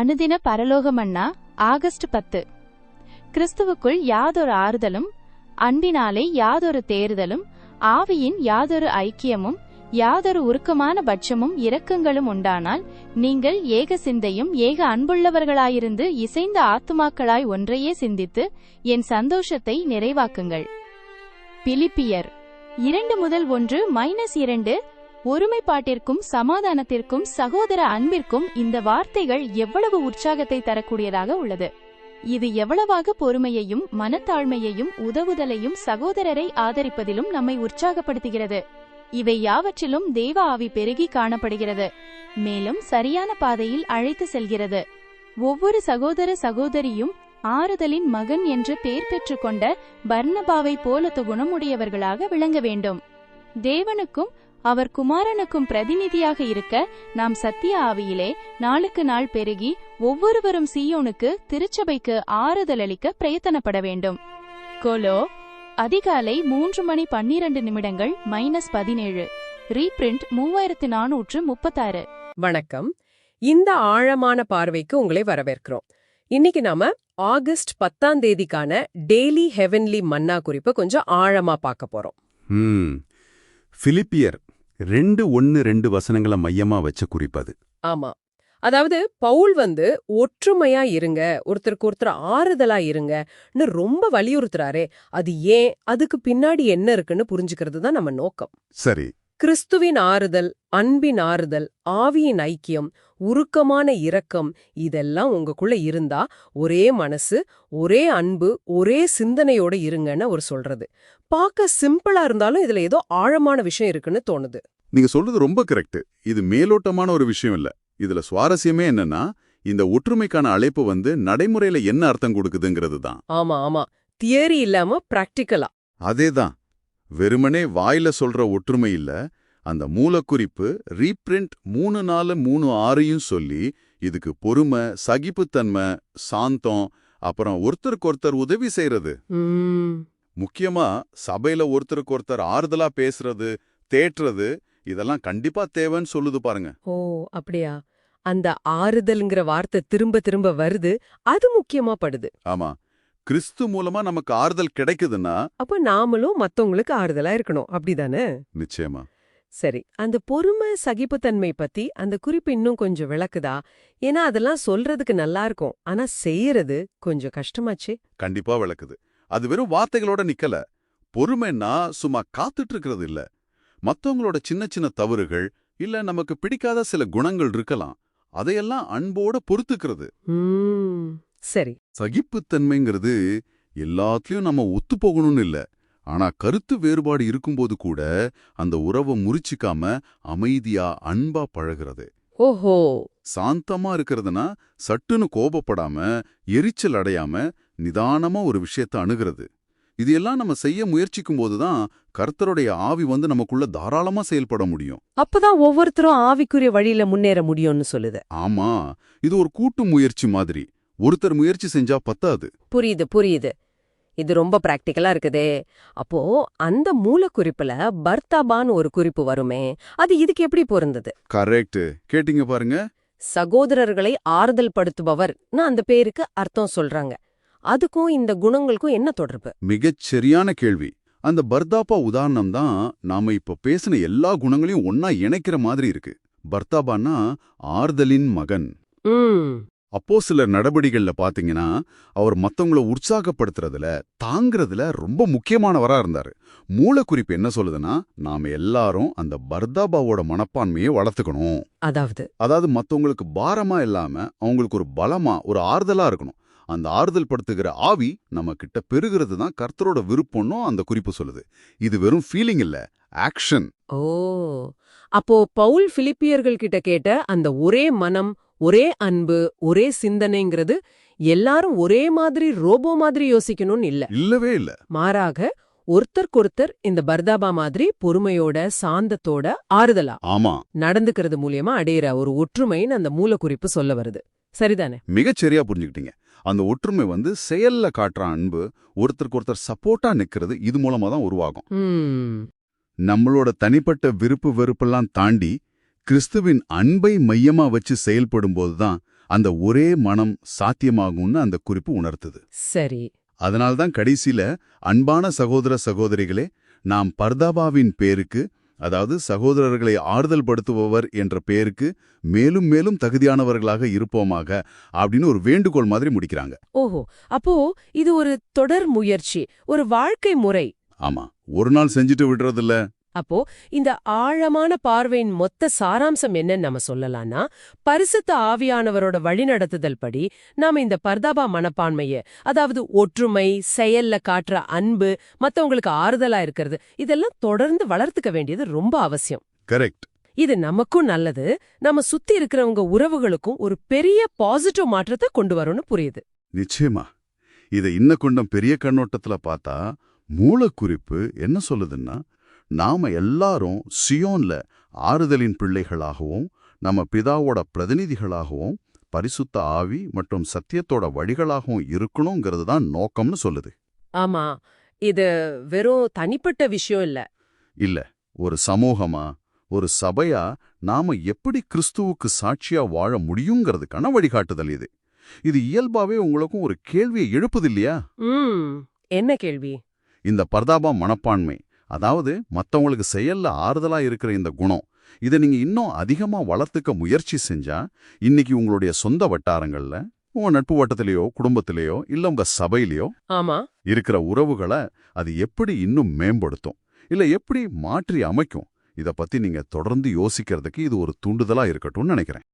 அனுதின பரலோகமன்னா ஆகஸ்ட் பத்து. கிறிஸ்துவுக்குள் யாதொரு ஆறுதலும் அன்பினாலே யாதொரு தேறுதலும் ஆவியின் யாதொரு ஐக்கியமும் யாதொரு உருக்கமான பட்சமும் இரக்கங்களும் உண்டானால் நீங்கள் ஏக சிந்தையும் ஏக அன்புள்ளவர்களாயிருந்து இசைந்த ஆத்துமாக்களாய் ஒன்றையே சிந்தித்து என் சந்தோஷத்தை நிறைவாக்குங்கள். பிலிப்பியர் இரண்டு முதல் ஒன்று மைனஸ் இரண்டு ஒருமைப்பாட்டிற்கும் சமாதானத்திற்கும் சகோதர அன்பிற்கும் இந்த வார்த்தைகள் எவ்வளவு உற்சாகத்தை தரக்கூடியதாக உள்ளது. இது எவ்வளவாக பொறுமையையும் மனத்தாழ்மையையும் உதவுதலையும் சகோதரரை ஆதரிப்பதிலும் நம்மை உற்சாகப்படுத்துகிறது. இவை யாவற்றிலும் தேவ ஆவி பெருகி காணப்படுகிறது. மேலும் சரியான பாதையில் அழைத்து செல்கிறது. ஒவ்வொரு சகோதர சகோதரியும் ஆறுதலின் மகன் என்று பெயர் பெற்றுக்கொண்ட பர்ணபாவை போலத்து குணமுடையவர்களாக விளங்க வேண்டும். தேவனுக்கும் அவர் குமாரனுக்கும் பிரதிநிதியாக இருக்க நாம் சத்திய ஆவியிலே நாளுக்கு நாள் பெருகி ஒவ்வொருவரும் சீயோனுக்கு திருச்சபைக்கு ஆறுதல் அளிக்க பிரயத்தனப்பட வேண்டும். கோலோ அதிகாலை மூன்று மணி பன்னிரண்டு நிமிடங்கள் மைனஸ் பதினேழு. ரீபிரிண்ட் மூவாயிரத்து நானூற்று முப்பத்தாறு. வணக்கம். இந்த ஆழமான பார்வைக்கு உங்களை வரவேற்கிறோம். இன்னைக்கு நாம ஆகஸ்ட் பத்தாம் தேதிக்கான டெய்லி ஹெவன்லி மன்னா குறிப்பை கொஞ்சம் ஆழமா பார்க்க போறோம். ம் பிலிப்பியர் ரெண்டு ஒன்னு ரெண்டு வசனங்களை மையமா வச்ச குறிப்பது. ஆமா. அதாவது பவுல் வந்து ஒற்றுமையா இருங்க. ஒருத்தருக்கு ஒருத்தர் ஆறுதலா இருங்கன்னு ரொம்ப வலியுறுத்துறாரே. அது ஏன்? அதுக்கு பின்னாடி என்ன இருக்குன்னு புரிஞ்சுக்கிறது தான் நம்ம நோக்கம். சரி. கிறிஸ்துவின் ஆறுதல் அன்பின் ஆறுதல் ஆவியின் ஐக்கியம் உருக்கமான இரக்கம் இதெல்லாம் உங்களுக்குள்ள இருந்தா ஒரே மனசு ஒரே அன்பு ஒரே சிந்தனையோட இருங்கன்னு அவர் சொல்றது. பார்க்க சிம்பிளா இருந்தாலும் இதுல ஏதோ ஆழமான விஷயம் இருக்குன்னு தோணுது. நீங்க சொல்றது ரொம்ப கரெக்ட். இது மேலோட்டமான ஒரு விஷயம் இல்ல. இதுல சுவாரஸ்யமே என்னன்னா இந்த ஒற்றுமைக்கான அழைப்பு வந்து நடைமுறையில என்ன அர்த்தம் கொடுக்குதுங்கிறது தான். ஆமா ஆமா. தியரி இல்லாம பிராக்டிக்கலா. அதேதான். வெறுமனே வாயில சொல்ற ஒற்றுமை இல்ல அந்த மூலக்குறிப்பு ரீப்ரிண்ட் மூணு நாலு மூணு ஆறையும் சொல்லி இதுக்கு பொறுமை சகிப்புத்தன்மை சாந்தம் அப்புறம் ஒருத்தருக்கு ஒருத்தர் உதவி செய்யறது முக்கியமா சபையில ஒருத்தருக்கு ஒருத்தர் ஆறுதலா பேசுறது தேற்றுறது இதெல்லாம் கண்டிப்பா தேவைன்னு சொல்லுது பாருங்க. ஓ அப்படியா? அந்த ஆறுதல்ங்கிற வார்த்தை திரும்ப திரும்ப வருது அது முக்கியமா படுது. ஆமா. கிறிஸ்து மூலமா நமக்கு ஆறுதல் கிடைக்குதுன்னா அப்ப நாமளும் மத்தவங்களுக்கு ஆறுதலா இருக்கணும். அப்படிதானே? நிச்சயமா. சரி அந்த பொறுமை சகிப்புத்தன்மை பத்தி அந்த குறிப்பு இன்னும் கொஞ்சம் விளக்குதா? ஏன்னா அதெல்லாம் சொல்றதுக்கு நல்லா இருக்கும். ஆனா செய்யறது கொஞ்சம் கஷ்டமாச்சே. கண்டிப்பா விளக்குது. அது வெறும் வார்த்தைகளோட நிக்கல. பொறுமைன்னா சும்மா காத்துட்டு இருக்கிறது இல்ல. மத்தவங்களோட சின்ன சின்ன தவறுகள் இல்ல நமக்கு பிடிக்காத சில குணங்கள் இருக்கலாம். அதையெல்லாம் அன்போட பொறுத்துக்கிறது. சரி. சகிப்புத்தன்மைங்கிறது எல்லாத்துலயும் நம்ம ஒத்து போகணும்னு இல்ல. ஆனா கருத்து வேறுபாடு இருக்கும்போது கூட அந்த உறவை முறிச்சிக்காம அமைதியா அன்பா பழகிறது. ஓஹோ! சாந்தமா இருக்கிறதுனா சட்டுன்னு கோபப்படாம எரிச்சல் அடையாம நிதானமா ஒரு விஷயத்த அணுகிறது. இது எல்லாம் நம்ம செய்ய முயற்சிக்கும் போதுதான் கர்த்தருடைய ஆவி வந்து நமக்குள்ள தாராளமா செயல்பட முடியும். அப்பதான் ஒவ்வொருத்தரும் ஆவிக்குரிய வழியில முன்னேற முடியும்னு சொல்லுது. ஆமா. இது ஒரு கூட்டு முயற்சி மாதிரி. ஒருத்தர் முயற்சி செஞ்சா பத்தாது. புரியுது புரியுது. இது ரொம்ப பிராக்டிக்கலா இருக்குதே. அப்போ அந்த மூலக்குறிப்புல பர்தாபான்னு ஒரு குறிப்பு வருமே அது இதுக்கு எப்படி பொருந்தது? கரெக்ட் கேட்டீங்க பாருங்க. சகோதரர்களை ஆறுதல் படுத்துபவர்னு அந்த பேருக்கு அர்த்தம் சொல்றாங்க. அதுக்கும் இந்த குணங்களுக்கும் என்ன தொடர்பு? மிகச் சரியான கேள்வி. அந்த பர்தாப்பா உதாரணம் தான் நாம இப்ப பேசின எல்லா குணங்களையும் ஒன்னா இணைக்கிற மாதிரி இருக்கு. பர்தாபான்னா ஆறுதலின் மகன். ம். அப்போ சில நடவடிக்கைகள்ல பாத்தீங்கன்னா அவர் மத்தவங்கள உற்சாகப்படுத்துறதுல தாங்கிறதுல ரொம்ப முக்கியமானவரா இருந்தாரு. மூலக்குறிப்பு என்ன சொல்லுதுன்னா நாம எல்லாரும் அந்த பர்தாபாவோட மனப்பான்மையை வளர்த்துக்கணும். அதாவது? அதாவது மத்தவங்களுக்கு பாரமா இல்லாம அவங்களுக்கு ஒரு பலமா ஒரு ஆறுதலா இருக்கணும். அந்த ஆறுதல் படுத்துகிற ஆவி நம்ம கிட்ட பெருகிறது தான் கர்த்தரோட விருப்பம்னும் அந்த குறிப்பு சொல்லுது. இது வெறும் ஃபீலிங் இல்ல ஆக்ஷன் ஓ. அப்போ பவுல் பிலிப்பியர்கள் கிட்ட கேட்ட அந்த ஒரே மனம் ஒரே அன்பு ஒரே சிந்தனைங்கிறது எல்லாரும் ஒரே மாதிரி ரோபோ மாதிரி யோசிக்கணும்னு இல்ல. இல்லவே இல்ல. மாறாக ஒருத்தருக்கொருத்தர் இந்த பர்தாபா மாதிரி பொறுமையோட சாந்தத்தோட ஆறுதலா ஆமா. நடந்துக்கிறது மூலியமா அடையிற ஒரு ஒற்றுமைன்னு அந்த மூலக்குறிப்பு சொல்ல வருது. சரிதானே? மிகச் சரியா புரிஞ்சுக்கிட்டீங்க. அந்த ஒற்றுமை வந்து செயல்ல காட்டுற அன்பு ஒருத்தருக்கு ஒருத்தர் சப்போர்ட்டா நிக்கிறது இது மூலமா தான் உருவாகும். நம்மளோட தனிப்பட்ட விருப்பு வெறுப்பெல்லாம் தாண்டி கிறிஸ்துவின் அன்பை மையமா வச்சு செயல்படும் போதுதான் அந்த ஒரே மனம் சாத்தியமாகும்னு அந்த குறிப்பு உணர்த்துது. சரி. அதனால்தான் கடைசியில அன்பான சகோதர சகோதரிகளே நாம் பர்தாபாவின் பேருக்கு அதாவது சகோதரர்களை ஆறுதல் படுத்துபவர் என்ற பேருக்கு மேலும் மேலும் தகுதியானவர்களாக இருப்போமாக அப்படின்னு ஒரு வேண்டுகோள் மாதிரி முடிக்கிறாங்க. ஓஹோ அப்போ இது ஒரு தொடர் முயற்சி ஒரு வாழ்க்கை முறை. ஆமா ஒரு நாள் செஞ்சுட்டு விடுறதில்ல. அப்போ இந்த ஆழமான பார்வையின் மொத்த சாராம்சம் என்னன்னு நம்ம சொல்லலாம்னா பரிசுத்த ஆவியானவரோட வழிநடத்துதல் படி நாம இந்த பர்தாபா மனப்பான்மைய அதாவது ஒற்றுமை செயல்ல காட்டுற அன்பு மத்தவங்களுக்கு ஆறுதலா இருக்கிறது இதெல்லாம் தொடர்ந்து வளர்த்துக்க வேண்டியது ரொம்ப அவசியம். கரெக்ட். இது நமக்கும் நல்லது நம்ம சுத்தி இருக்கிறவங்க உறவுகளுக்கும் ஒரு பெரிய பாசிட்டிவ் மாற்றத்தை கொண்டு வரும்னு புரியுது. நிச்சயமா. இதை இன்னும் கொண்டம் பெரிய கண்ணோட்டத்துல பார்த்தா மூலக்குறிப்பு என்ன சொல்லுதுன்னா நாம எல்லாரும் சியோன்ல ஆறுதலின் பிள்ளைகளாகவும் நம்ம பிதாவோட பிரதிநிதிகளாகவும் பரிசுத்த ஆவி மற்றும் சத்தியத்தோட வழிகளாகவும் இருக்கணுங்கிறது தான் நோக்கம்னு சொல்லுது. ஆமா. இது வெறும் தனிப்பட்ட விஷயம் இல்ல. இல்ல. ஒரு சமூகமா ஒரு சபையா நாம எப்படி கிறிஸ்துவுக்கு சாட்சியா வாழ முடியுங்கிறதுக்கான வழிகாட்டுதல் இது. இது இயல்பாவே உங்களுக்கும் ஒரு கேள்வியை எழுப்புது இல்லையா? என்ன கேள்வி? இந்த பர்தாபா மனப்பான்மை. அதாவது மத்தவங்களுக்கு செயல்ல ஆறுதலா இருக்கிற இந்த குணம் இதை நீங்க இன்னும் அதிகமா வளர்த்துக்க முயற்சி செஞ்சா இன்னைக்கு உங்களுடைய சொந்த வட்டாரங்கள்ல உங்க நட்பு வட்டத்திலேயோ குடும்பத்திலேயோ இல்ல உங்க சபையிலேயோ ஆமா. இருக்கிற உறவுகளை அது எப்படி இன்னும் மேம்படுத்தும் இல்ல எப்படி மாற்றி அமைக்கும் இத பத்தி நீங்க தொடர்ந்து யோசிக்கிறதுக்கு இது ஒரு தூண்டுதலா இருக்கட்டும்னு நினைக்கிறேன்.